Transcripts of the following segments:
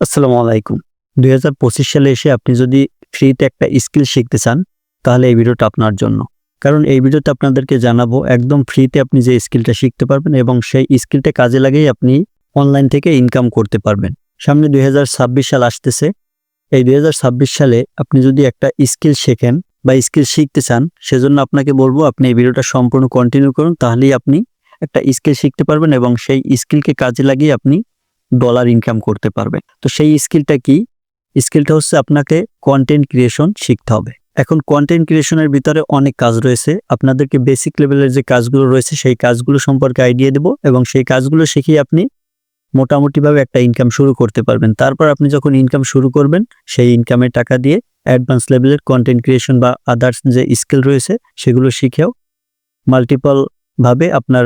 আসসালামু আলাইকুম। দুই হাজার পঁচিশ সালে এসে আপনি যদি ফ্রিতে একটা স্কিল শিখতে চান, তাহলে এই ভিডিওটা আপনার জন্য। কারণ এই ভিডিওতে আপনাদেরকে জানাব, একদম ফ্রিতে আপনি যে স্কিলটা শিখতে পারবেন এবং সেই স্কিলটা কাজে লাগিয়ে আপনি অনলাইন থেকে ইনকাম করতে পারবেন। সামনে দুই হাজার ছাব্বিশ সাল আসতেছে। এই দুই হাজার ছাব্বিশ সালে আপনি যদি একটা স্কিল শেখেন বা স্কিল শিখতে চান, সেজন্য আপনাকে বলব, আপনি এই ভিডিওটা সম্পূর্ণ কন্টিনিউ করুন, তাহলেই আপনি একটা স্কিল শিখতে পারবেন এবং সেই স্কিলকে কাজে লাগিয়ে আপনি ডলার ইনকাম করতে পারবেন তো সেই স্কিলটা কি? স্কিলটা হচ্ছে আপনাকে কন্টেন্ট ক্রিয়েশন শিখতে হবে। এখন কন্টেন্ট ক্রিয়েশনের ভিতরে অনেক কাজ রয়েছে। আপনাদেরকে বেসিক লেভেলের যে কাজগুলো রয়েছে, সেই কাজগুলো সম্পর্কে আইডিয়া দেব এবং সেই কাজগুলো শিখিয়ে আপনি মোটামুটিভাবে একটা ইনকাম শুরু করতে পারবেন। তারপর আপনি যখন ইনকাম শুরু করবেন, সেই ইনকামের টাকা দিয়ে অ্যাডভান্স লেভেলের কন্টেন্ট ক্রিয়েশন বা আদার্স যে স্কিল রয়েছে, সেগুলো শিখেও মাল্টিপলভাবে আপনার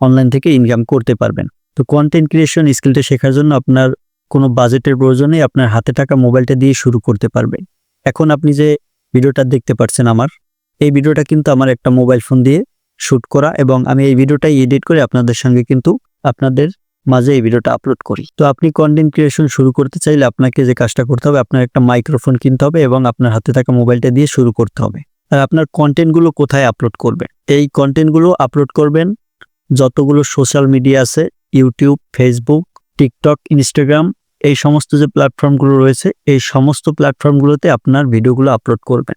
অনলাইন থেকে ইনকাম করতে পারবেন। তো কন্টেন্ট ক্রিয়েশন স্কিলটা শেখার জন্য আপনার কোনো বাজেটের প্রয়োজনে আপনার হাতে টাকা মোবাইলটা দিয়ে শুরু করতে পারবেন। এখন আপনি যে ভিডিওটা দেখতে পাচ্ছেন আমার, এই ভিডিওটা কিন্তু আমার একটা মোবাইল ফোন দিয়ে শ্যুট করা এবং আমি এই ভিডিওটাই এডিট করে আপনাদের সঙ্গে কিন্তু আপনাদের মাঝে এই ভিডিওটা আপলোড করি। তো আপনি কন্টেন্ট ক্রিয়েশন শুরু করতে চাইলে আপনাকে যে কাজটা করতে হবে, আপনার একটা মাইক্রোফোন কিনতে হবে এবং আপনার হাতে থাকা মোবাইলটা দিয়ে শুরু করতে হবে। আর আপনার কন্টেন্টগুলো কোথায় আপলোড করবেন? এই কন্টেন্টগুলো আপলোড করবেন যতগুলো সোশ্যাল মিডিয়া আছে ইউটিউব ফেসবুক টিকটক ইনস্টাগ্রাম এই সমস্ত যে প্ল্যাটফর্মগুলো রয়েছে, এই সমস্ত প্ল্যাটফর্মগুলোতে আপনার ভিডিওগুলো আপলোড করবেন।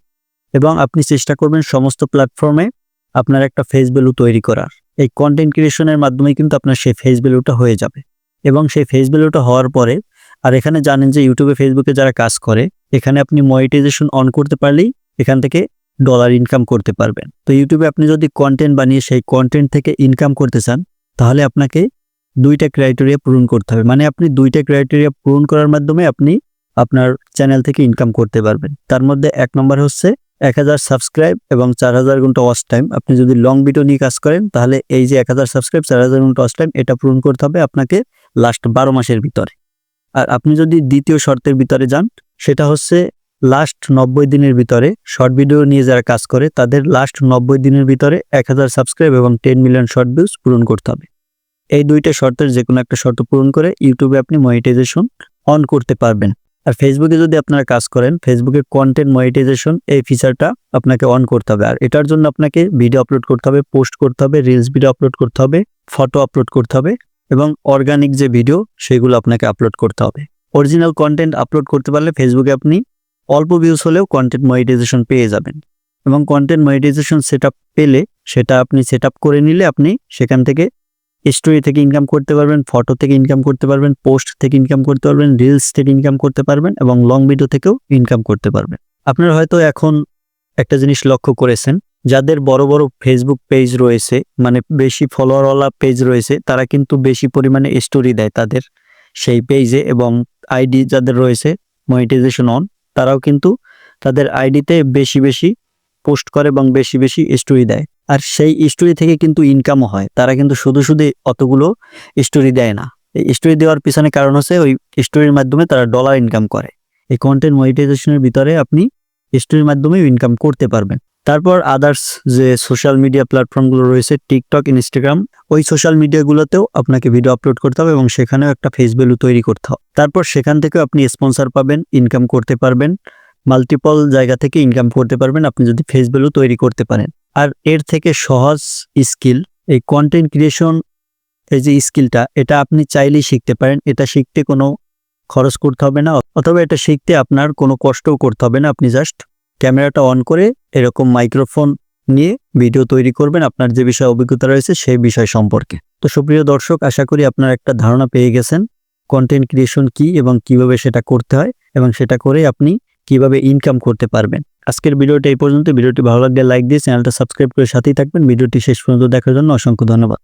এবং আপনি চেষ্টা করবেন সমস্ত প্ল্যাটফর্মে আপনার একটা ফেস ভ্যালু তৈরি করার। এই কন্টেন্ট ক্রিয়েশনের মাধ্যমে কিন্তু আপনার সেই ফেস ভ্যালুটা হয়ে যাবে। এবং সেই ফেস ভ্যালুটা হওয়ার পরে, আর এখানে জানেন যে ইউটিউবে ফেসবুকে যারা কাজ করে, এখানে আপনি মনিটাইজেশন অন করতে পারলেই এখান থেকে ডলার ইনকাম করতে পারবেন। তো ইউটিউবে আপনি যদি কন্টেন্ট বানিয়ে সেই কন্টেন্ট থেকে ইনকাম করতে চান, তাহলে আপনাকে দুইটা ক্রাইটেরিয়া পূরণ করতে হবে। মানে আপনি দুইটা ক্রাইটেরিয়া পূরণ করার মাধ্যমে আপনি আপনার চ্যানেল থেকে ইনকাম করতে পারবেন। তার মধ্যে এক নম্বর হচ্ছে এক হাজার সাবস্ক্রাইব এবং চার হাজার ঘণ্টা ওয়াচ টাইম আপনি যদি লং ভিডিও নিয়ে কাজ করেন, তাহলে এই যে এক হাজার সাবস্ক্রাইব চার হাজার ঘণ্টা ওয়াচ টাইম এটা পূরণ করতে হবে আপনাকে লাস্ট বারো মাসের ভিতরে। আর আপনি যদি দ্বিতীয় শর্তের ভিতরে যান, সেটা হচ্ছে লাস্ট নব্বই দিনের ভিতরে শর্ট ভিডিও নিয়ে যারা কাজ করে, তাদের লাস্ট নব্বই দিনের ভিতরে এক হাজার সাবস্ক্রাইব এবং টেন মিলিয়ন শর্ট ভিউজ পূরণ করতে হবে। এই দুইটা শর্তের যে কোনো একটা শর্ত পূরণ করে ইউটিউবে আপনি মনিটাইজেশন অন করতে পারবেন। আর ফেসবুকে যদি আপনারা কাজ করেন ফেসবুকে কন্টেন্ট মনিটাইজেশন এই ফিচারটা আপনাকে অন করতে হবে। আর এটার জন্য আপনাকে ভিডিও আপলোড করতে হবে পোস্ট করতে হবে রিলস ভিডিও আপলোড করতে হবে ফটো আপলোড করতে হবে এবং অর্গানিক যে ভিডিও সেগুলো আপনাকে আপলোড করতে হবে। অরিজিনাল কন্টেন্ট আপলোড করতে পারলে ফেসবুকে আপনি অল্প ভিউজ হলেও কন্টেন্ট মনিটাইজেশন পেয়ে যাবেন। এবং কন্টেন্ট মনিটাইজেশন সেট পেলে সেটা আপনি সেট করে নিলে আপনি সেখান থেকে স্টোরি থেকে ইনকাম করতে পারবেন ফটো থেকে ইনকাম করতে পারবেন পোস্ট থেকে ইনকাম করতে পারবেন রিলস থেকে ইনকাম করতে পারবেন এবং লং ভিডিও থেকেও ইনকাম করতে পারবেন। আপনারা হয়তো এখন একটা জিনিস লক্ষ্য করেছেন, যাদের বড় বড় ফেসবুক পেজ রয়েছে মানে বেশি ফলোয়ারওয়ালা পেজ রয়েছে, তারা কিন্তু বেশি পরিমাণে স্টোরি দেয় তাদের সেই পেজে এবং আইডি যাদের রয়েছে মনিটাইজেশন অন তারাও কিন্তু তাদের আইডিতে বেশি বেশি পোস্ট করে এবং বেশি বেশি স্টোরি দেয়। আর সেই স্টোরি থেকে কিন্তু ইনকামও হয়। তারা কিন্তু শুধু শুধু অতগুলো স্টোরি দেয় না। এই স্টোরি দেওয়ার পিছনে কারণ হচ্ছে ওই স্টোরির মাধ্যমে তারা ডলার ইনকাম করে। এই কন্টেন্ট মনিটাইজেশনের ভিতরে আপনি স্টোরির মাধ্যমেও ইনকাম করতে পারবেন। তারপর আদার্স যে সোশ্যাল মিডিয়া প্ল্যাটফর্মগুলো রয়েছে টিকটক ইনস্টাগ্রাম ওই সোশ্যাল মিডিয়াগুলোতেও আপনাকে ভিডিও আপলোড করতে হবে এবং সেখানেও একটা ফেস ভ্যালু তৈরি করতে হবে। তারপর সেখান থেকেও আপনি স্পন্সর পাবেন ইনকাম করতে পারবেন মাল্টিপল জায়গা থেকে ইনকাম করতে পারবেন, আপনি যদি ফেস ভ্যালু তৈরি করতে পারেন। আর এর থেকে সহজ স্কিল, এই কন্টেন্ট ক্রিয়েশন এই যে স্কিলটা, এটা আপনি চাইলেই শিখতে পারেন। এটা শিখতে কোনো খরচ করতে হবে না, অথবা এটা শিখতে আপনার কোনো কষ্টও করতে হবে না। আপনি জাস্ট ক্যামেরাটা অন করে এরকম মাইক্রোফোন নিয়ে ভিডিও তৈরি করবেন আপনার যে বিষয়ে অভিজ্ঞতা রয়েছে সেই বিষয় সম্পর্কে। তো সুপ্রিয় দর্শক, আশা করি আপনার একটা ধারণা পেয়ে গেছেন কন্টেন্ট ক্রিয়েশন কি এবং কীভাবে সেটা করতে হয় এবং সেটা করে আপনি কীভাবে ইনকাম করতে পারবেন। আজকের ভিডিওটা এই পর্যন্ত। ভিডিওটি ভালো লাগলে লাইক দিয়ে চ্যানেলটা সাবস্ক্রাইব করে সাথেই থাকবেন। ভিডিওটি শেষ পর্যন্ত দেখার জন্য অসংখ্য ধন্যবাদ।